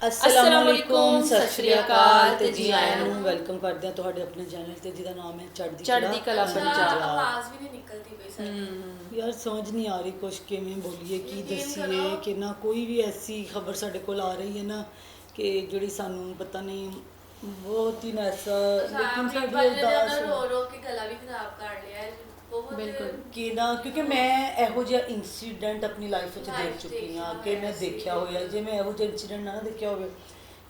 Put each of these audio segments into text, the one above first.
ਅਸਲਾਮੁਅਲੈਕੁਮ ਸਤਿ ਸ਼੍ਰੀ ਅਕਾਲ ਤੇ ਜੀ ਆਇਆਂ ਨੂੰ ਵੈਲਕਮ ਕਰਦੇ ਹਾਂ ਤੁਹਾਡੇ ਆਪਣੇ ਚੈਨਲ ਤੇ ਜਿਹਦਾ ਨਾਮ ਹੈ ਚੜ੍ਹਦੀ ਚੜ੍ਹਦੀ ਕਲਾ ਪੰਜਾਬ। ਆਵਾਜ਼ ਵੀ ਨਹੀਂ ਨਿਕਲਦੀ ਪਈ ਸਾਡੀ ਯਾਰ ਸਮਝ ਨਹੀਂ ਆ ਰਹੀ ਕੁਛ ਕਿਵੇਂ ਬੋਲੀਏ ਕੀ ਦੱਸੀਏ ਕਿ ਨਾ ਕੋਈ ਵੀ ਐਸੀ ਖਬਰ ਸਾਡੇ ਕੋਲ ਆ ਰਹੀ ਹੈ ਨਾ ਕਿ ਜਿਹੜੀ ਸਾਨੂੰ ਪਤਾ ਨਹੀਂ ਬਹੁਤ ਹੀ ਨਾ ਐਸਾ ਲੇਕਿਨ ਸਾਡੀ ਆਪਣਾ ਰੋ ਰੋ ਕੇ ਗਲਾ ਵੀ ਖਰਾਬ ਕਰ ਲਿਆ ਬਿਲਕੁਲ। ਕਿ ਨਾ ਕਿਉਂਕਿ ਮੈਂ ਇਹੋ ਜਿਹਾ ਇਨਸੀਡੈਂਟ ਆਪਣੀ ਲਾਈਫ ਵਿੱਚ ਦੇਖ ਚੁੱਕੀ ਹਾਂ ਕਿ ਮੈਂ। ਦੇਖਿਆ ਹੋਇਆ ਜੇ ਮੈਂ ਇਹੋ ਜਿਹਾ ਇਨਸੀਡੈਂਟ ਨਾ ਦੇਖਿਆ ਹੋਵੇ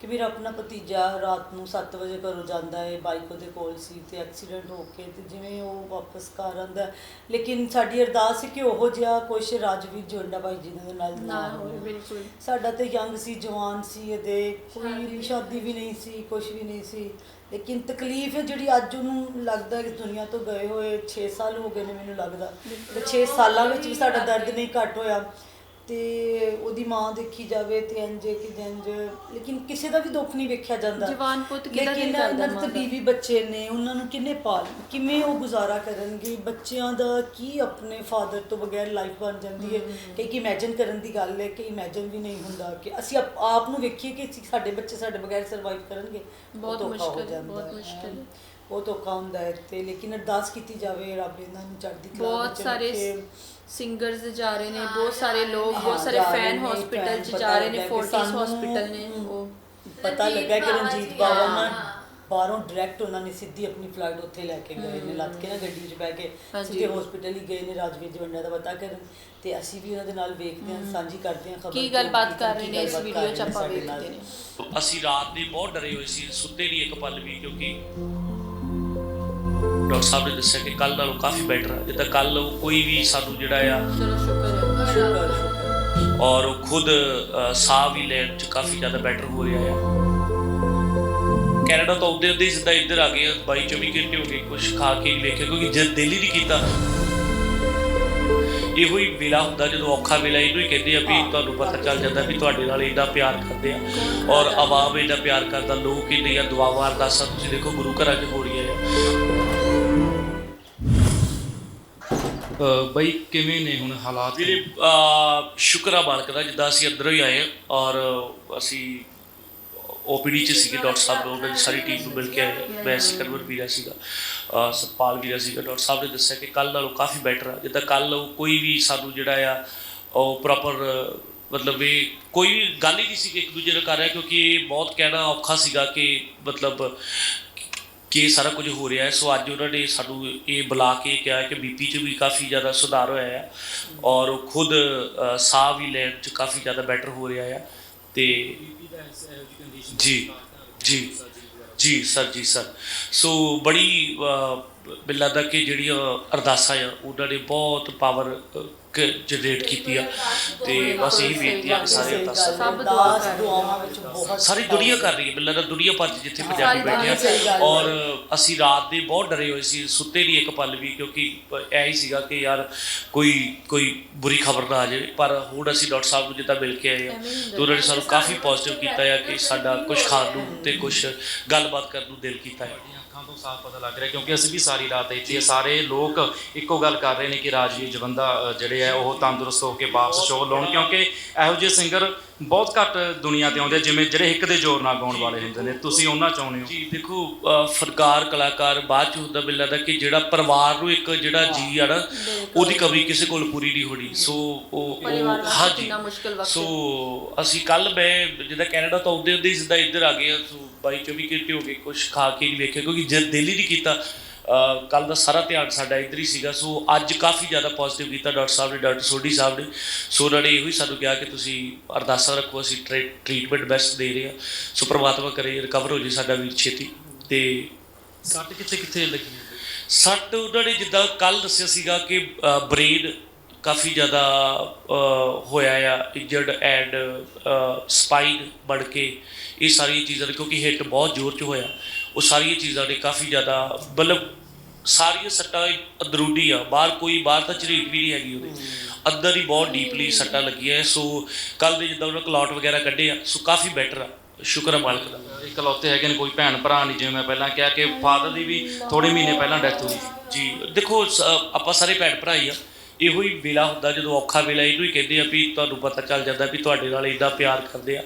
ਕਿ ਮੇਰਾ ਆਪਣਾ ਭਤੀਜਾ ਰਾਤ ਨੂੰ 7 ਵਜੇ ਘਰੋਂ ਜਾਂਦਾ ਹੈ ਬਾਈਕ ਉਹਦੇ ਕੋਲ ਸੀ ਤੇ ਐਕਸੀਡੈਂਟ ਹੋ ਕੇ ਤੇ ਜਿਵੇਂ ਉਹ ਵਾਪਸ ਘਰ ਆਉਂਦਾ ਹੈ, ਲੇਕਿਨ ਸਾਡੀ ਅਰਦਾਸ ਹੈ ਕਿ ਉਹੋ ਜਿਹਾ ਕੁਛ ਰਾਜਵੀਰ ਜੋਂਡਾ ਭਾਈ ਜੀ ਦੇ ਨਾਲ ਨਾ ਹੋਵੇ। ਹੋਵੇ ਬਿਲਕੁਲ। ਸਾਡਾ ਤੇ ਯੰਗ ਸੀ ਜਵਾਨ ਸੀ ਇਹਦੇ ਕੋਈ ਸ਼ਾਦੀ ਵੀ ਨਹੀਂ ਸੀ ਕੁਝ ਵੀ ਨਹੀਂ ਸੀ। ਲੇਕਿਨ ਤਕਲੀਫ ਹੈ ਜਿਹੜੀ ਅੱਜ ਉਹਨੂੰ ਲੱਗਦਾ ਕਿ ਦੁਨੀਆ ਤੋਂ ਗਏ ਹੋਏ 6 ਸਾਲ ਹੋ ਗਏ ਨੇ ਮੈਨੂੰ ਲੱਗਦਾ। ਤੇ 6 ਸਾਲਾਂ ਵਿੱਚ ਵੀ ਸਾਡਾ ਦਰਦ ਨਹੀਂ ਘਟ ਹੋਇਆ। ਤੇ ਉਹਦੀ ਮਾਂ ਦੇਖੀ ਜਾਵੇ ਤੇ ਇੰਜ ਕਿ ਜੰਜ ਲੇਕਿਨ ਕਿਸੇ ਦਾ ਵੀ ਦੁੱਖ ਨਹੀਂ ਵੇਖਿਆ ਜਾਂਦਾ। ਜਵਾਨ ਪੁੱਤ ਕਿਹਦਾ ਦਿਲ ਕਰਦਾ ਮਾਂ ਦਾ? ਬੀਵੀ ਬੱਚੇ ਨੇ ਉਹਨਾਂ ਨੂੰ ਕਿੰਨੇ ਪਾਲ ਕਿਵੇਂ ਉਹ ਗੁਜ਼ਾਰਾ ਕਰਨਗੇ? ਬੱਚਿਆਂ ਦਾ ਕੀ ਆਪਣੇ ਫਾਦਰ ਤੋਂ ਬਗੈਰ ਲਾਈਫ ਬਣ ਜਾਂਦੀ ਹੈ? ਕਿ ਕਿ ਇਮੇਜਿਨ ਕਰਨ ਦੀ ਗੱਲ ਹੈ ਕਿ ਇਮੇਜਿਨ ਵੀ ਨਹੀਂ ਹੁੰਦਾ ਕਿ ਅਸੀਂ ਆਪ- ਨੂੰ ਵੇਖੀਏ ਕਿ ਸਾਡੇ ਬੱਚੇ ਸਾਡੇ ਬਗੈਰ ਸਰਵਾਈਵ ਕਰਨਗੇ ਬਹੁਤ ਮੁਸ਼ਕਿਲ ਬਹੁਤ। ਮੁਸ਼ਕਿਲ। ਹੈ। ਬਹੁਤ ਔਖਾ ਹੁੰਦਾ ਹੈ ਤੇ ਲੇਕਿਨ ਅਰਦਾਸ ਕੀਤੀ ਜਾਵੇ ਰੱਬ ਇਹਨਾਂ ਨੂੰ ਚੜ੍ਹਦੀ ਕਲਾ ਬਹੁਤ ਸਾਰੇ। ਸਿੰਗਰਸ ਜਾ ਰਹੇ ਨੇ ਬਹੁਤ ਸਾਰੇ ਲੋਕ ਬਹੁਤ ਸਾਰੇ ਫੈਨ ਹਸਪੀਟਲ ਚ ਜਾ ਰਹੇ ਨੇ ਲੱਗਾ ਕਿ ਫੋਰਟਿਸ ਸਾਨੂੰ- ਹਸਪੀਟਲ ਨੇ ਉਹ ਪਤਾ ਲੱਗਾ ਕਿ ਰਣਜੀਤ ਬਾਵਾ। ਨਾਲ ਬਾਹਰੋਂ ਡਾਇਰੈਕਟ ਉਹਨਾਂ ਨੇ ਸਿੱਧੀ ਆਪਣੀ ਫਲਾਈਟ ਉੱਥੇ ਲੈ ਕੇ ਗਏ ਨੇ ਲੱਤ ਕੇ ਨਾ ਗੱਡੀ 'ਚ ਬਹਿ ਕੇ। ਸਿੱਧੇ ਹਸਪੀਟਲ ਹੀ ਗਏ ਨੇ ਰਾਜਵੀਰ ਜਵੰਡਾ ਦਾ ਪਤਾ ਕਰਨ ਤੇ ਅਸੀਂ ਵੀ ਉਹਨਾਂ ਦੇ ਨਾਲ ਵੇਖਦੇ ਹਾਂ ਸਾਂਝੀ ਕਰਦੇ ਹਾਂ ਖਬਰ ਕੀ ਗੱਲਬਾਤ ਕਰ ਰਹੇ ਨੇ ਇਸ ਵੀਡੀਓ ਚ ਆਪਾਂ। ਵੇਖਦੇ ਨੇ ਅਸੀਂ ਰਾਤ ਦੇ ਬਹੁਤ ਡਰੇ ਹੋਏ ਸੀ ਸੁੱਤੇ ਨਹੀਂ ਇੱਕ ਪਲ ਵੀ ਕਿਉਂਕਿ ਡਾਕਟਰ ਸਾਹਿਬ ਨੇ ਦੱਸਿਆ ਕਿ ਕੱਲ ਨਾਲੋਂ ਕਾਫੀ ਬੈਟਰ ਹੈ ਜਿੱਦਾਂ ਕੱਲ ਕੋਈ ਵੀ ਸਾਨੂੰ ਜਿਹੜਾ ਆ ਹੈ ਔਰ ਉਹ ਖੁਦ ਸਾਹ ਵੀ ਲੈਣ ਚ ਕਾਫੀ ਜ਼ਿਆਦਾ ਬੈਟਰ ਹੋ ਰਿਹਾ ਆ। ਕੈਨੇਡਾ ਤੋਂ ਆਉਂਦੇ ਹੁੰਦੇ ਸਿੱਧਾ ਇੱਧਰ ਆ ਗਏ 22 24 ਘੰਟੇ ਹੋ ਗਏ ਕੁਝ ਖਾ ਕੇ ਨਹੀਂ ਵੇਖਿਆ ਕਿਉਂਕਿ ਜਦ ਦਿਲ ਹੀ ਨਹੀਂ ਕੀਤਾ। ਇਹੋ ਹੀ ਵੇਲਾ ਹੁੰਦਾ ਜਦੋਂ ਔਖਾ ਵੇਲਾ ਇਹਨੂੰ ਹੀ ਕਹਿੰਦੇ ਆ ਵੀ ਤੁਹਾਨੂੰ ਪਤਾ ਚੱਲ ਜਾਂਦਾ ਵੀ ਤੁਹਾਡੇ ਨਾਲ ਇੰਨਾ ਪਿਆਰ ਕਰਦੇ ਆ। ਔਰ ਆਵਾਮ ਇੰਨਾ ਪਿਆਰ ਕਰਦਾ ਲੋਕ ਇੰਨੀਆਂ ਦੁਆਵਾਂ ਅਰਦਾਸਾਂ ਤੁਸੀਂ ਦੇਖੋ ਗੁਰੂ ਘਰਾਂ 'ਚ ਹੋ ਰਹੀਆਂ ਆ ਬਈ ਕਿਵੇਂ ਨੇ ਹੁਣ ਹਾਲਾਤ? ਵੀਰੇ ਸ਼ੁਕਰ ਆ ਮਾਲਕ ਦਾ, ਜਿੱਦਾਂ ਅਸੀਂ ਅੰਦਰੋਂ ਹੀ ਆਏ ਹਾਂ ਔਰ ਅਸੀਂ ਓਪੀਡੀ ਚ ਸੀਗੇ, ਡਾਕਟਰ ਸਾਹਿਬ ਨੂੰ, ਉਹਨਾਂ ਦੀ ਸਾਰੀ ਟੀਮ ਨੂੰ ਮਿਲ ਕੇ ਮੈਂ ਸੀ ਕਰਵਰ ਵੀਰਾ ਸੀਗਾ ਅਹ ਸਤਪਾਲ ਵੀਰਾ ਸੀਗਾ, ਡਾਕਟਰ ਸਾਹਿਬ ਨੇ ਦੱਸਿਆ ਕਿ ਕੱਲ ਨਾਲੋਂ ਕਾਫੀ ਬੈਟਰ ਆ। ਜਿੱਦਾਂ ਕੱਲ ਕੋਈ ਵੀ ਸਾਨੂੰ ਜਿਹੜਾ ਆ, ਉਹ ਪ੍ਰੋਪਰ ਮਤਲਬ ਇਹ ਕੋਈ ਗੱਲ ਹੀ ਨਹੀਂ ਸੀ ਇੱਕ ਦੂਜੇ ਨਾਲ ਕਰ ਰਿਹਾ, ਕਿਉਂਕਿ ਇਹ ਬਹੁਤ ਕਹਿਣਾ ਔਖਾ ਸੀਗਾ ਕਿ ਮਤਲਬ ਕਿ ਸਾਰਾ ਕੁਝ ਹੋ ਰਿਹਾ ਹੈ। ਸੋ ਅੱਜ ਉਹਨਾਂ ਨੇ ਸਾਨੂੰ ਇਹ ਬੁਲਾ ਕੇ ਕਿਹਾ ਕਿ ਬੀਪੀ 'ਚ ਵੀ ਕਾਫੀ ਜ਼ਿਆਦਾ ਸੁਧਾਰ ਹੋਇਆ ਹੈ ਔਰ ਖੁਦ ਸਾਹ ਵੀ ਲੈਣ 'ਚ ਕਾਫੀ ਜ਼ਿਆਦਾ ਬੈਟਰ ਹੋ ਰਿਹਾ ਹੈ ਤੇ ਜੀ ਜੀ ਜੀ ਸਰ ਜੀ ਸਰ। ਸੋ ਬੜੀ ਅ, ਮੈਨੂੰ ਲੱਗਦਾ ਕਿ ਜਿਹੜੀਆਂ ਅਰਦਾਸਾਂ ਆ ਉਹਨਾਂ ਨੇ ਬਹੁਤ ਪਾਵਰ ਜਨਰੇਟ ਕੀਤੀ ਆ ਤੇ ਬਸ ਇਹੀ ਬੇਨਤੀ ਆ ਕਿ ਸਾਰੇ ਅਰਦਾਸਾਂ ਸਭ ਦੁਆ ਕਰ ਦੁਆਵਾਂ ਵਿੱਚ ਬਹੁਤ ਸਾਰੀ ਦੁਨੀਆ ਕਰ ਰਹੀ ਹੈ ਮੈਨੂੰ ਲੱਗਦਾ ਦੁਨੀਆ ਭਰ 'ਚ ਜਿੱਥੇ ਪੰਜਾਬੀ ਬੈਠੇ ਆ। ਔਰ ਅਸੀਂ ਰਾਤ ਦੇ ਬਹੁਤ ਡਰੇ ਹੋਏ ਸੀ ਸੁੱਤੇ ਨਹੀਂ ਇੱਕ ਪਲ ਵੀ ਕਿਉਂਕਿ ਐ ਹੀ ਸੀਗਾ ਕਿ ਯਾਰ ਕੋਈ ਕੋਈ ਬੁਰੀ ਖਬਰ ਨਾ ਆ ਜਾਵੇ। ਪਰ ਹੁਣ ਅਸੀਂ ਡਾਕਟਰ ਸਾਹਿਬ ਨੂੰ ਜਿੱਦਾਂ ਮਿਲ ਕੇ ਆਏ ਆ। ਤੇ ਉਹਨਾਂ ਨੇ ਸਾਨੂੰ ਕਾਫੀ ਪੋਜ਼ਿਟਿਵ ਕੀਤਾ ਆ ਕਿ ਸਾਡਾ ਕੁਝ ਖਾਣ ਨੂੰ ਤੇ ਕੁਝ ਗੱਲਬਾਤ ਕਰਨ ਨੂੰ ਦਿਲ ਕੀਤਾ ਹੈ। ਅੱਖਾਂ ਤੋਂ ਸਾਫ਼ ਪਤਾ ਲੱਗ ਰਿਹਾ ਕਿਉਂਕਿ ਅਸੀਂ ਵੀ ਸਾਰੀ ਰਾਤ ਇੱਥੇ ਸਾਰੇ ਲੋਕ ਇੱਕੋ ਗੱਲ ਕਰ ਰਹੇ ਨੇ ਕਿ ਰਾਜਵੀਰ ਜਵੰਦਾ ਜਿਹੜੇ ਆ, ਉਹ ਤੰਦਰੁਸਤ ਹੋ ਕੇ ਵਾਪਸ ਸ਼ੋਅ ਲਾਉਣ ਕਿਉਂਕਿ ਇਹੋ ਜਿਹੇ ਸਿੰਗਰ ਬਹੁਤ ਘੱਟ ਦੁਨੀਆ ਤੇ ਆਉਂਦੇ ਆ, ਜਿਵੇਂ ਜਿਹੜੇ ਇੱਕ ਦੇ ਜ਼ੋਰ ਨਾਲ ਗਾਉਣ ਵਾਲੇ ਹੁੰਦੇ ਨੇ। ਤੁਸੀਂ ਉਹਨਾਂ ਚਾਹੁੰਦੇ ਹੋ? ਜੀ ਦੇਖੋ ਫਨਕਾਰ ਕਲਾਕਾਰ ਬਾਅਦ ਚ ਹੁੰਦਾ ਮੈਨੂੰ ਲੱਗਦਾ ਕਿ ਜਿਹੜਾ ਪਰਿਵਾਰ ਨੂੰ ਇੱਕ ਜਿਹੜਾ ਜੀ ਆ ਨਾ ਉਹਦੀ ਕਮੀ ਕਿਸੇ ਕੋਲ ਪੂਰੀ ਨਹੀਂ ਹੋਣੀ। ਸੋ ਉਹ ਮੁਸ਼ਕਿਲ ਵਕਤ ਸੋ ਅਸੀਂ ਕੱਲ ਮੈਂ ਜਿੱਦਾਂ ਕੈਨੇਡਾ ਤੋਂ ਆਉਂਦੇ ਹੁੰਦੇ ਹੀ ਸਿੱਧਾ ਇੱਧਰ ਆ ਗਏ ਸੋ 22 24 ਘੰਟੇ ਹੋ ਗਏ ਕੁਝ ਖਾ ਕੇ ਨਹੀਂ ਵੇਖਿਆ ਕਿਉਂਕਿ ਜਦ ਦਿਲ ਹੀ ਨਹੀਂ ਕੀਤਾ ਕੱਲ ਦਾ ਸਾਰਾ ਧਿਆਨ ਸਾਡਾ ਇੱਧਰ ਹੀ ਸੀਗਾ ਸੋ ਅੱਜ ਕਾਫੀ ਜ਼ਿਆਦਾ ਪੋਜ਼ਿਟਿਵ ਕੀਤਾ ਡਾਕਟਰ ਸਾਹਿਬ ਨੇ ਡਾਕਟਰ ਸੋਢੀ ਸਾਹਿਬ ਨੇ। ਸੋ ਉਹਨਾਂ ਨੇ ਇਹੋ ਹੀ ਸਾਨੂੰ ਕਿਹਾ ਕਿ ਤੁਸੀਂ ਅਰਦਾਸਾਂ ਰੱਖੋ ਅਸੀਂ ਟ੍ਰੀਟਮੈਂਟ ਬੈਸਟ ਦੇ ਰਹੇ ਹਾਂ। ਸੋ ਪ੍ਰਮਾਤਮਾ ਕਰੇ ਰਿਕਵਰ ਹੋ ਜੇ ਸਾਡਾ ਵੀਰ ਛੇਤੀ। ਤੇ ਸੱਟ ਕਿੱਥੇ ਕਿੱਥੇ ਲੱਗੀ ਸੱਟ ਉਹਨਾਂ ਨੇ ਜਿੱਦਾਂ ਕੱਲ ਦੱਸਿਆ ਸੀਗਾ ਕਿ ਬ੍ਰੇਨ ਕਾਫੀ ਜ਼ਿਆਦਾ ਹੋਇਆ ਆ ਇੰਜਰਡ ਐਂਡ ਸਪਾਈਨ ਬਣ ਕੇ ਇਹ ਸਾਰੀਆਂ ਚੀਜ਼ਾਂ ਕਿਉਂਕਿ ਹਿੱਟ ਬਹੁਤ ਜ਼ੋਰ 'ਚ ਹੋਇਆ। ਉਹ ਸਾਰੀਆਂ ਚੀਜ਼ਾਂ ਨੇ ਕਾਫੀ ਜ਼ਿਆਦਾ ਮਤਲਬ ਸਾਰੀਆਂ ਸੱਟਾਂ ਅੰਦਰੂਨੀ ਆ ਬਾਹਰ ਕੋਈ ਬਾਹਰ ਤਾਂ ਝਰੀਟ ਵੀ ਨਹੀਂ ਹੈਗੀ ਉਹਦੇ। ਅੰਦਰ ਹੀ ਬਹੁਤ ਡੀਪਲੀ ਸੱਟਾਂ ਲੱਗੀਆਂ ਸੋ ਕੱਲ ਦੇ ਜਿੱਦਾਂ ਉਹਨਾਂ ਕਲੌਟ ਵਗੈਰਾ ਕੱਢੇ ਆ ਸੋ ਕਾਫੀ ਬੈਟਰ ਆ ਸ਼ੁਕਰ ਆ ਮਾਲਕ ਦਾ। ਇਕਲੌਤੇ ਹੈਗੇ ਨੇ ਕੋਈ ਭੈਣ ਭਰਾ ਨਹੀਂ ਜਿਵੇਂ ਮੈਂ ਪਹਿਲਾਂ ਕਿਹਾ ਕਿ ਫਾਦਰ ਦੀ ਵੀ ਥੋੜੇ ਮਹੀਨੇ ਪਹਿਲਾਂ ਡੈਥ ਹੋਈ ਜੀ ਦੇਖੋ ਆਪਾਂ ਸਾਰੇ ਭੈਣ ਭਰਾ ਹੀ ਆ। ਇਹੋ ਹੀ ਵੇਲਾ ਹੁੰਦਾ ਜਦੋਂ ਔਖਾ ਵੇਲਾ ਇਹਨੂੰ ਹੀ ਕਹਿੰਦੇ ਆ ਵੀ ਤੁਹਾਨੂੰ ਪਤਾ ਚੱਲ ਜਾਂਦਾ ਵੀ ਤੁਹਾਡੇ ਨਾਲ ਇੰਨਾ ਪਿਆਰ ਕਰਦੇ ਆ।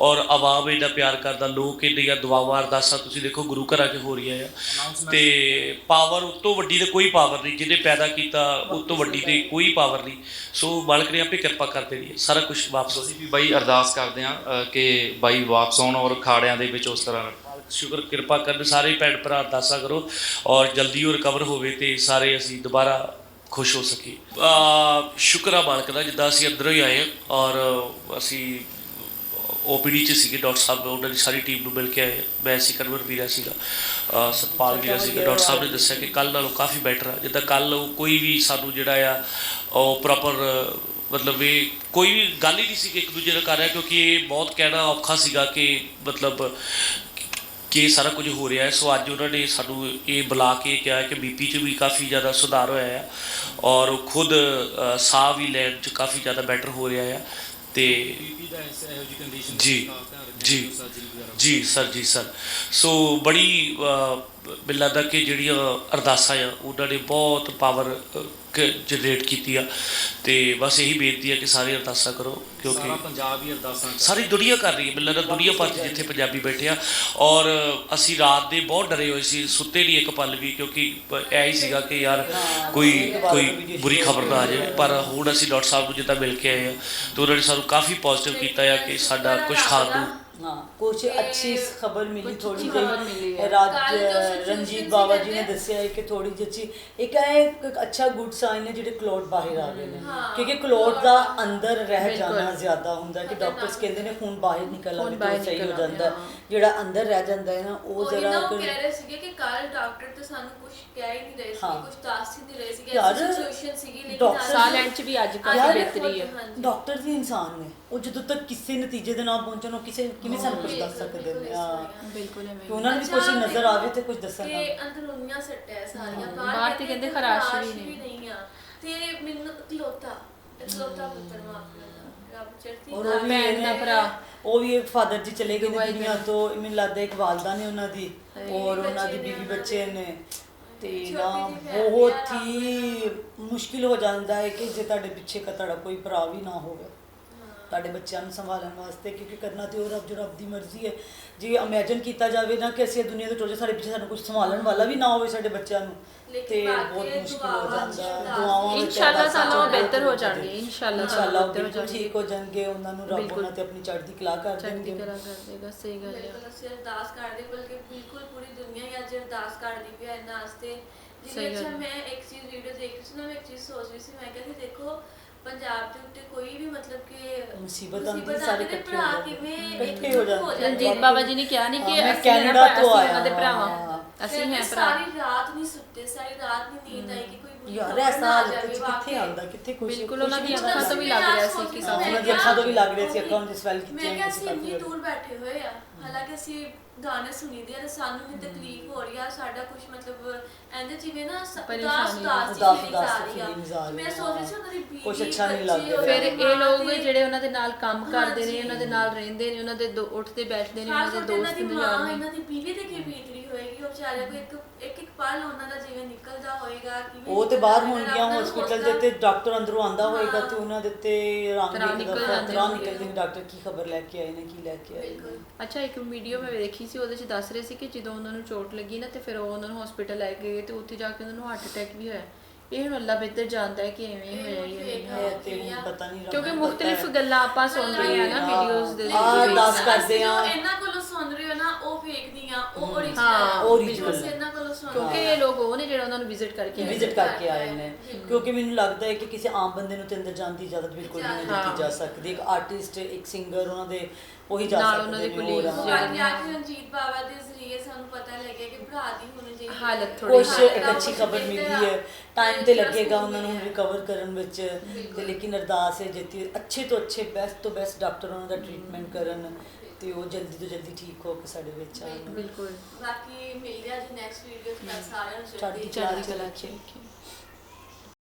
ਔਰ ਆਵਾਮ ਇੰਨਾ ਪਿਆਰ ਕਰਦਾ ਲੋਕ ਇੰਨੀਆਂ ਦੁਆਵਾਂ ਅਰਦਾਸਾਂ ਤੁਸੀਂ ਦੇਖੋ ਗੁਰੂ ਘਰਾਂ 'ਚ ਹੋ ਰਹੀਆਂ ਆ। ਤੇ ਪਾਵਰ ਉਸ ਤੋਂ ਵੱਡੀ ਤੇ ਕੋਈ ਪਾਵਰ ਨਹੀਂ ਜਿਹਨੇ ਪੈਦਾ ਕੀਤਾ ਉਸ ਤੋਂ ਵੱਡੀ ਤੇ ਕੋਈ ਪਾਵਰ ਨਹੀਂ। ਸੋ ਮਾਲਕ ਨੇ ਆਪੇ ਕਿਰਪਾ ਕਰ ਦੇਣੀ ਹੈ ਸਾਰਾ ਕੁਝ ਵਾਪਸ ਹੋ ਅਸੀਂ ਵੀ ਬਾਈ ਅਰਦਾਸ ਕਰਦੇ ਹਾਂ ਕਿ ਬਾਈ ਵਾਪਸ ਆਉਣ ਔਰ ਖਾੜਿਆਂ ਦੇ ਵਿੱਚ ਉਸ ਤਰ੍ਹਾਂ ਸ਼ੁਕਰ ਕਿਰਪਾ ਕਰਨ ਸਾਰੇ ਭੈਣ ਭਰਾ ਅਰਦਾਸਾਂ ਕਰੋ ਔਰ ਜਲਦੀ ਉਹ ਰਿਕਵਰ ਹੋਵੇ ਤੇ ਸਾਰੇ ਅਸੀਂ ਦੁਬਾਰਾ ਖੁਸ਼ ਹੋ ਸਕੀਏ ਆ ਸ਼ੁਕਰ ਆ ਮਾਲਕ ਦਾ ਜਿੱਦਾਂ ਅਸੀਂ ਅੰਦਰੋਂ ਹੀ ਆਏ ਔਰ ਅਸੀਂ ਓਪੀਡੀ ਚ ਸੀਗੇ ਡਾਕਟਰ ਸਾਹਿਬ ਉਹਨਾਂ ਦੀ ਸਾਰੀ ਟੀਮ ਨੂੰ ਮਿਲ ਕੇ ਆਏ। ਮੈਂ ਸੀ ਕਨਵਰ ਵੀਰਾ ਸੀਗਾ ਸਤਪਾਲ ਵੀਰਾ ਸੀਗਾ ਡਾਕਟਰ ਸਾਹਿਬ ਨੇ ਦੱਸਿਆ ਕਿ ਕੱਲ ਨਾਲੋਂ ਕਾਫੀ ਬੈਟਰ ਆ। ਜਿੱਦਾਂ ਕੱਲ ਕੋਈ ਵੀ ਸਾਨੂੰ ਜਿਹੜਾ ਆ ਉਹ ਪ੍ਰੋਪਰ ਮਤਲਬ ਇਹ ਕੋਈ ਵੀ ਗੱਲ ਹੀ ਨਹੀਂ ਸੀ ਕਿ ਇੱਕ ਦੂਜੇ ਨਾਲ ਕਰ ਰਿਹਾ ਕਿਉਂਕਿ ਇਹ ਬਹੁਤ ਕਹਿਣਾ ਔਖਾ ਸੀਗਾ ਕਿ ਮਤਲਬ ਕਿ ਇਹ ਸਾਰਾ ਕੁਝ ਹੋ ਰਿਹਾ ਹੈ। ਸੋ ਅੱਜ ਉਹਨਾਂ ਨੇ ਸਾਨੂੰ ਇਹ ਬੁਲਾ ਕੇ ਕਿਹਾ ਕਿ ਬੀਪੀ 'ਚ ਵੀ ਕਾਫੀ ਜ਼ਿਆਦਾ ਸੁਧਾਰ ਹੋਇਆ ਹੈ ਔਰ ਖੁਦ ਸਾਹ ਵੀ ਲੈਣ 'ਚ ਕਾਫੀ ਜ਼ਿਆਦਾ ਬੈਟਰ ਹੋ ਰਿਹਾ ਹੈ ਤੇ ਬੀਪੀ ਦਾ ਇਸ ਇਹੋ ਜਿਹੀ ਕੰਡੀਸ਼ਨ ਜੀ ਜੀ ਜੀ ਸਰ ਜੀ ਸਰ। ਸੋ ਬੜੀ ਮੈਨੂੰ ਲੱਗਦਾ ਕਿ ਜਿਹੜੀਆਂ ਅਰਦਾਸਾਂ ਆ ਉਹਨਾਂ ਨੇ ਬਹੁਤ ਪਾਵਰ ਜਨਰੇਟ ਕੀਤੀ ਆ। ਤੇ ਬਸ ਇਹੀ ਬੇਨਤੀ ਹੈ ਕਿ ਸਾਰੇ ਅਰਦਾਸਾਂ ਕਰੋ ਕਿਉਂਕਿ ਸਾਰਾ ਪੰਜਾਬ ਹੀ ਅਰਦਾਸਾਂ ਕਰ ਸਾਰੀ ਦੁਨੀਆ ਕਰ ਰਹੀ ਹੈ। ਮੈਨੂੰ ਲੱਗਦਾ ਦੁਨੀਆ ਭਰ 'ਚ ਜਿੱਥੇ ਪੰਜਾਬੀ ਬੈਠੇ ਆ। ਔਰ ਅਸੀਂ ਰਾਤ ਦੇ ਬਹੁਤ ਡਰੇ ਹੋਏ ਸੀ ਸੁੱਤੇ ਨਹੀਂ ਇੱਕ ਪਲ ਵੀ ਕਿਉਂਕਿ ਇਹ ਹੀ ਸੀਗਾ ਕਿ ਯਾਰ ਕੋਈ ਕੋਈ ਬੁਰੀ ਖਬਰ ਨਾ ਆ ਜਾਏ। ਪਰ ਹੁਣ ਅਸੀਂ ਡਾਕਟਰ ਸਾਹਿਬ ਨੂੰ ਜਿੱਦਾਂ ਮਿਲ ਕੇ ਆਏ ਆ ਤੇ ਉਹਨਾਂ ਨੇ ਸਾਨੂੰ ਕਾਫੀ ਪੋਜ਼ਿਟਿਵ ਕੀਤਾ ਆ ਕਿ ਸਾਡਾ ਕੁਝ ਖਾਣ ਨੂੰ ਹਾਂ ਕੁਝ ਅੱਛੀ ਖਬਰ ਮਿਲੀ ਥੋੜੀ ਅੱਛੀ ਮਿਲੀ ਰਾਜ ਰਣਜੀਤ ਬਾਵਾ ਜੀ ਨੇ ਦੱਸਿਆ ਕਿ ਥੋੜੀ ਜਿਹੀ ਇੱਕ ਇਹ ਇੱਕ ਅੱਛਾ ਗੁੱਡ ਸਾਈਨ ਹੈ ਜਿਹੜੇ ਕਲੋਟ ਬਾਹਰ ਆ ਰਹੇ ਨੇ। ਕਿਉਂਕਿ ਕਲੋਟ ਦਾ ਅੰਦਰ ਰਹਿ ਜਾਣਾ ਜ਼ਿਆਦਾ ਹੁੰਦਾ ਕਿ ਡਾਕਟਰਸ ਕਹਿੰਦੇ ਨੇ ਖੂਨ ਬਾਹਰ ਨਿਕਲ ਖੂਨ ਆਵੇ ਸਹੀ ਹੋ ਜਾਂਦਾ ਜਿਹੜਾ ਅੰਦਰ ਰਹਿ ਜਾਂਦਾ ਹੈ ਨਾ ਉਹ ਜਰਾ ਉਹ ਕਹਿ ਰਹੇ ਸੀਗੇ ਕਿ ਕੱਲ ਡਾਕਟਰ ਤੇ ਸਾਨੂੰ ਕੁਝ ਕਹਿ ਨਹੀਂ ਰਹੇ ਸੀ ਕੁਝ ਦੱਸ ਹੀ ਨਹੀਂ ਰਹੇ ਸੀਗੇ। ਯਾਰ, ਸਿਚੁਏਸ਼ਨ ਸੀਗੀ ਲੇਕਿਨ ਸਾਲ end ਚ ਵੀ ਅੱਜ ਕਾਫੀ ਬਿਹਤਰੀ ਹੈ। ਡਾਕਟਰ ਵੀ ਇਨਸਾਨ ਨੇ। ਉਹ ਜਦੋਂ ਤੱਕ ਕਿਸੇ ਨਤੀਜੇ ਦੇ ਨਾ ਪਹੁੰਚਣ ਉਹ ਕਿਸੇ ਕਿਵੇਂ ਸਾਨੂੰ ਕੁਝ ਦੱਸ ਸਕਦੇ ਨੇ? ਹਾਂ। ਬਿਲਕੁਲ ਕਿ ਐਵੇਂ ਉਹਨਾਂ ਨੂੰ ਵੀ ਕੁਝ ਨਜ਼ਰ ਆਵੇ ਤੇ ਕੁਝ ਦੱਸਣ ਕਿ ਅੰਦਰੂਨੀਆਂ ਸੱਟਾਂ ਹੈ ਸਾਰੀਆਂ ਬਾਹਰ ਤੇ ਕਹਿੰਦੇ ਖਰਾਸ਼ ਵੀ ਨਹੀਂ ਆ। ਤੇ ਮੈਨੂੰ ਇਕਲੌਤਾ ਇਕਲੌਤਾ ਪੁੱਤਰ ਮਾਂ ਰੱਬ ਚੜ੍ਹਦੀ ਔਰ ਇਹਨੇ- ਦਾ ਭਰਾ। ਉਹ ਵੀ ਇੱਕ ਫਾਦਰ ਜੀ ਚਲੇ ਗਏ ਨੇ ਦੁਨੀਆ। ਤੋਂ। ਮੈਨੂੰ ਲੱਗਦਾ ਇੱਕ ਵਾਲਦਾ ਨੇ ਉਹਨਾਂ ਦੀ। ਔਰ ਉਹਨਾਂ ਦੀ ਬੀਵੀ ਬੱਚੇ। ਨੇ। ਤੇ ਨਾ ਬਹੁਤ ਆ, ਹੀ ਮੁਸ਼ਕਿਲ ਹੋ ਜਾਂਦਾ ਹੈ ਕਿ ਜੇ ਤੁਹਾਡੇ ਪਿੱਛੇ ਕਾ ਤੁਹਾਡਾ ਕੋਈ ਭਰਾ ਵੀ ਨਾ ਹੋਵੇ। ਤੁਹਾਡੇ ਬੱਚਿਆਂ ਨੂੰ ਸੰਭਾਲਣ ਵਾਸਤੇ ਕਿਉਂਕਿ ਕਰਨਾ ਤੇ ਉਹ ਰੱਬ ਜੋ ਰੱਬ ਦੀ ਮਰਜ਼ੀ ਹੈ। ਜੇ ਇਮੇਜਿਨ ਕੀਤਾ ਜਾਵੇ ਨਾ ਕਿ ਅਸੀਂ ਇਹ ਦੁਨੀਆ ਤੋਂ ਟੁੱਟ ਜਾ ਸਾਡੇ ਪਿੱਛੇ ਸਾਨੂੰ ਕੁਝ ਸੰਭਾਲਣ ਵਾਲਾ ਵੀ ਨਾ ਹੋਵੇ ਸਾਡੇ ਬੱਚਿਆਂ ਨੂੰ ਤੇ ਬਹੁਤ ਮੁਸ਼ਕਿਲ ਹੋ ਜਾਂਦਾ। ਦੁਆਵਾਂ ਵਿੱਚ ਇਨਸ਼ਾਅੱਲਾ ਤਾਲਾ ਉਹ ਬਿਹਤਰ ਹੋ ਜਾਣਗੇ, ਇਨਸ਼ਾਅੱਲਾ ਇਨਸ਼ਾਅੱਲਾ ਉਹ ਬਿਹਤਰ ਹੋ ਬਿਲਕੁਲ ਠੀਕ ਹੋ ਜਾਣਗੇ ਉਹਨਾਂ ਨੂੰ ਰੱਬ। ਉਹਨਾਂ ਤੇ ਆਪਣੀ ਚੜ੍ਹਦੀ ਕਲਾ ਕਰ ਚੜ੍ਹਦੀ ਦੇਣਗੇ। ਕਲਾ ਕਰ ਦੇਗਾ ਸਹੀ ਗੱਲ ਹੈ ਬਿਲਕੁਲ ਅਸੀਂ ਅਰਦਾਸ ਕਰਦੇ ਬਲਕਿ ਬਿਲਕੁਲ ਪੂਰੀ ਦੁਨੀਆ ਹੀ ਅੱਜ ਅਰਦਾਸ ਕਰਦੀ ਪਈ ਹੈ ਇਹਨਾਂ ਵਾਸਤੇ। ਵਿੱਚ ਹੈ। ਮੈਂ ਇੱਕ ਚੀਜ਼ ਵੀਡੀਓ ਦੇਖ ਰਹੀ ਸੀ ਨਾ ਮੈਂ ਇੱਕ ਚੀਜ਼ ਸੋਚ ਰਹੀ ਸੀ ਮੈਂ ਕਿਹਾ ਕਿ ਦੇਖੋ ਪੰਜਾਬ ਦੇ ਉੱਤੇ ਕੋਈ ਵੀ ਮਤਲਬ ਕਿ ਮੁਸੀਬਤ ਆਉਂਦੀ, ਮੁਸੀਬਤ ਸਾਰੇ ਆਉਂਦੀ ਤੇ ਇਕੱਠੇ ਭਰਾ ਹੋ ਜਾਂਦੇ। ਕਿਵੇਂ ਇਕੱਠੇ ਇੱਕ ਹੋ ਜਾਂਦੇ। ਰਣਜੀਤ ਬਾਬਾ ਜੀ ਨੇ ਕਿਹਾ ਨਹੀਂ ਹਾਂ, ਕਿ ਮੈਂ ਅਸੀਂ ਕੈਨੇਡਾ ਤੋਂ ਅਸੀਂ ਆਇਆ ਉਹਨਾਂ ਦੇ ਭਰਾਵਾਂ ਹਾਂ। ਅਸੀਂ ਫਿਰ ਹੈ ਮੈਂ ਭਰਾ ਸਾਰੀ ਰਾਤ ਨਹੀਂ ਸੁੱਤੇ ਸਾਰੀ ਰਾਤ ਨਹੀਂ ਨੀਂਦ ਆਈ ਕਿ ਕੋਈ ਬੁਰੀ ਯਾਰ ਖਬਰ ਐਸਾ ਨਾ ਆ ਹਾਲਤ ਜਾਵੇ, ਵਾਕਈ। ਕਿੱਥੇ ਆਉਂਦਾ ਕਿੱਥੇ ਕੁਝ ਬਿਲਕੁਲ ਉਹਨਾਂ ਦੀਆਂ ਕੁਛ ਅੱਖਾਂ ਤੋਂ ਵੀ ਲੱਗ ਰਿਹਾ ਸੀ ਕਿ ਹਾਂ, ਉਹਨਾਂ ਦੀਆਂ ਅੱਖਾਂ ਤੋਂ ਵੀ ਲੱਗ ਰਿਹਾ ਸੀ ਅੱਖਾਂ ਦੇ ਸਵੈਲ ਕੀਤੀਆਂ ਮੈਂ ਕਿਹਾ ਅਸੀਂ ਕਾਫੀ ਇੰਨੀ ਦੂਰ ਬੈਠੇ ਹੋਏ ਆ ਹਾਲਾਂਕਿ ਅਸੀਂ ਗਾਣੇ ਸੁਣੀਦੇ ਆ ਤੇ ਸਾਨੂੰ ਵੀ ਤਕਲੀਫ ਹੋ ਰਹੀ ਆ ਸਾਡਾ ਕੁਝ ਮਤਲਬ ਐਂਦੇ ਜਿਵੇਂ ਨਾ ਉਦਾਸ ਉਦਾਸ ਉਦਾਸ- ਉਦਾਸ ਆ ਰਹੀ ਆ। ਮੈਂ ਸੋਚ ਰਹੀ ਸੀ ਦੀ ਬੀਵੀ ਕੁਛ ਅੱਛਾ ਨਹੀਂ ਲੱਗ ਰਿਹਾ। ਫਿਰ ਇਹ ਲੋਕ ਜਿਹੜੇ ਉਹਨਾਂ ਦੇ ਨਾਲ ਕੰਮ ਕਰਦੇ ਨੇ। ਉਹਨਾਂ ਦੇ ਨਾਲ ਰਹਿੰਦੇ ਨੇ ਉਹਨਾਂ ਦੇ ਉੱਠਦੇ ਬੈਠਦੇ ਨੇ ਉਹਨਾਂ ਦੇ ਦੋਸਤ ਨੇ ਮਾਂ ਇਹਨਾਂ ਦੀ ਬੀਵੀ ਤੇ ਕੀ ਬੀਤ ਰਹੀ ਹੋਏਗੀ ਉਹ ਵਿਚਾਰੇ ਕੋਈ ਇੱਕ ਇੱਕ ਇੱਕ ਪਲ ਉਹਨਾਂ ਦਾ ਜਿਵੇਂ ਨਿਕਲਦਾ ਹੋਏਗਾ ਕਿਵੇਂ ਉਹ ਤੇ ਬਾਹਰ ਹੋਣਗੀਆਂ ਹਸਪੀਟਲ ਦੇ ਤੇ ਡਾਕਟਰ ਅੰਦਰੋਂ ਆਂਦਾ ਹੋਏਗਾ। ਤੇ ਉਹਨਾਂ ਦੇ ਤੇ ਰੰਗ ਨਿਕਲ ਜਾਂਦੇ ਨੇ ਡਾਕਟਰ ਕੀ ਖਬਰ ਲੈ ਕੇ ਆਏ ਨੇ ਕੀ ਲੈ ਕੇ ਆਏ ਅੱਛਾ ਇੱਕ ਵੀਡੀਓ ਮੈਂ ਦੇਖੀ ਸੀ ਉਹਦੇ 'ਚ ਦੱਸ ਰਹੇ ਸੀ ਕਿ ਜਦੋਂ ਉਹਨਾਂ ਨੂੰ ਚੋਟ ਲੱਗੀ ਨਾ ਤੇ ਫਿਰ ਉਹ ਉਹਨਾਂ ਨੂੰ ਹਸਪੀਟਲ ਲੈ ਕੇ ਗਏ ਤੇ ਉੱਥੇ ਜਾ ਕੇ ਉਹਨਾਂ ਨੂੰ ਹਾਰਟ ਅਟੈਕ ਵੀ ਹੋਇਆ ਇਹ ਹੁਣ ਅੱਲਾ ਬਿਹਤਰ ਜਾਣਦਾ ਹੈ ਕਿ ਐਵੇਂ ਹੋਇਆ ਜਾਂ ਨਹੀਂ ਹੋਇਆ ਇਹ ਤੇ ਹੁਣ ਪਤਾ ਨਹੀਂ ਕਿਉਂਕਿ ਮੁxtਲਿਫ ਹੈ। ਗੱਲਾਂ ਆਪਾਂ ਸੁਣ ਰਹੇ ਆ ਨਾ ਹਾਂ। ਵੀਡੀਓਜ਼ ਦੇ ਹਾਂ, ਵਿੱਚ। ਅਰਦਾਸ ਕਰਦੇ ਆ। ਇਹਨਾਂ ਕੋਲੋਂ ਸੁਣ ਰਹੇ ਹੋ ਨਾ ਉਹ ਫੇਕ ਨਹੀਂ ਆ ਉਹ ਓਰੀਜਨਲ ਹਾਂ, ਉਹ original ਕਿਉਂਕਿ ਇਹ ਲੋਕ ਉਹ ਨੇ ਜਿਹੜੇ ਉਹਨਾਂ ਨੂੰ ਵਿਜ਼ਿਟ ਕਰਕੇ ਆਏ ਵਿਜ਼ਿਟ ਕਰਕੇ ਆਏ ਨੇ। ਕਿਉਂਕਿ ਮੈਨੂੰ ਲੱਗਦਾ ਹੈ ਕਿ ਕਿਸੇ ਆਮ ਬੰਦੇ ਨੂੰ ਤੇ ਅੰਦਰ ਜਾਣ ਦੀ ਇਜਾਜ਼ਤ ਬਿਲਕੁਲ ਨਹੀਂ ਦਿੱਤੀ ਜਾ ਸਕਦੀ। ਇੱਕ ਆਰਟਿਸਟ ਇੱਕ ਸਿੰਗਰ ਉਹਨਾਂ ਦੇ ਉਹੀ ਜਾ ਨਾਲ ਸਕਦੇ ਉਹਨਾਂ ਦੇ ਨੇ, colleagues ਹੋਰ, ਜਿਹੜੇ ਹਾਂ। ਬਾਕੀ ਆ ਕੇ ਰਣਜੀਤ ਬਾਵਾ ਦੇ ਜ਼ਰੀਏ ਸਾਨੂੰ ਪਤਾ ਲੱਗਿਆ ਕਿ ਭਰਾ ਦੀ ਹੁਣ ਜਿਹੜੀ ਹਾਲਤ ਕੁਛ ਹਾਲਤ ਇੱਕ ਅੱਛੀ ਖਬਰ ਮਿਲੀ ਹੈ। ਟਾਈਮ ਤੇ ਲੱਗੇਗਾ ਉਹਨਾਂ ਨੂੰ ਰਿਕਵਰ ਕਰਨ ਵਿੱਚ। ਤੇ ਲੇਕਿਨ ਅਰਦਾਸ ਹੈ ਜਿੱਤੀ ਅੱਛੇ ਤੋਂ ਅੱਛੇ ਬੈਸਟ ਤੋਂ ਬੈਸਟ ਡਾਕਟਰ ਉਹਨਾਂ ਦਾ ਟ੍ਰੀਟਮੈਂਟ ਕਰਨ। ਤੇ ਉਹ ਜਲਦੀ ਤੋਂ ਜਲਦੀ ਠੀਕ ਹੋ ਕੇ ਸਾਡੇ ਵਿੱਚ ਆਉਣ। ਬਿਲਕੁਲ ਬਾਕੀ ਮਿਲ ਗਿਆ ਜੀ ਨੈਕਸਟ ਵੀਡੀਓ ਚ ਮੈਂ ਸਾਰਿਆਂ ਨੂੰ ਚੜ੍ਹਦੀ ਚੜ੍ਹਦੀ ਕਲਾ ਚ।